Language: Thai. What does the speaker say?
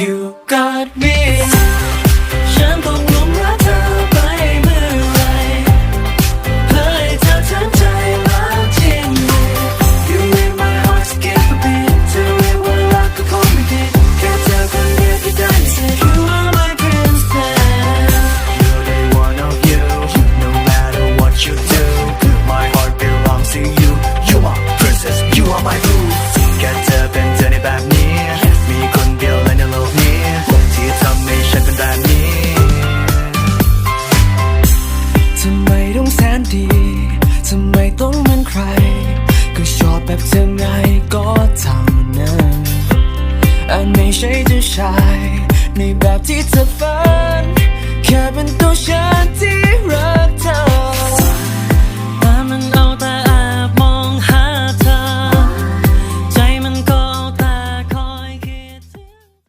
You got me. ต้องเหมือนใคร ก็ชอบแบบเธอไงก็เท่านั้นอันไม่ใช่เจ้ชายในแบบที่เธอฝันแค่เป็นตัวฉัน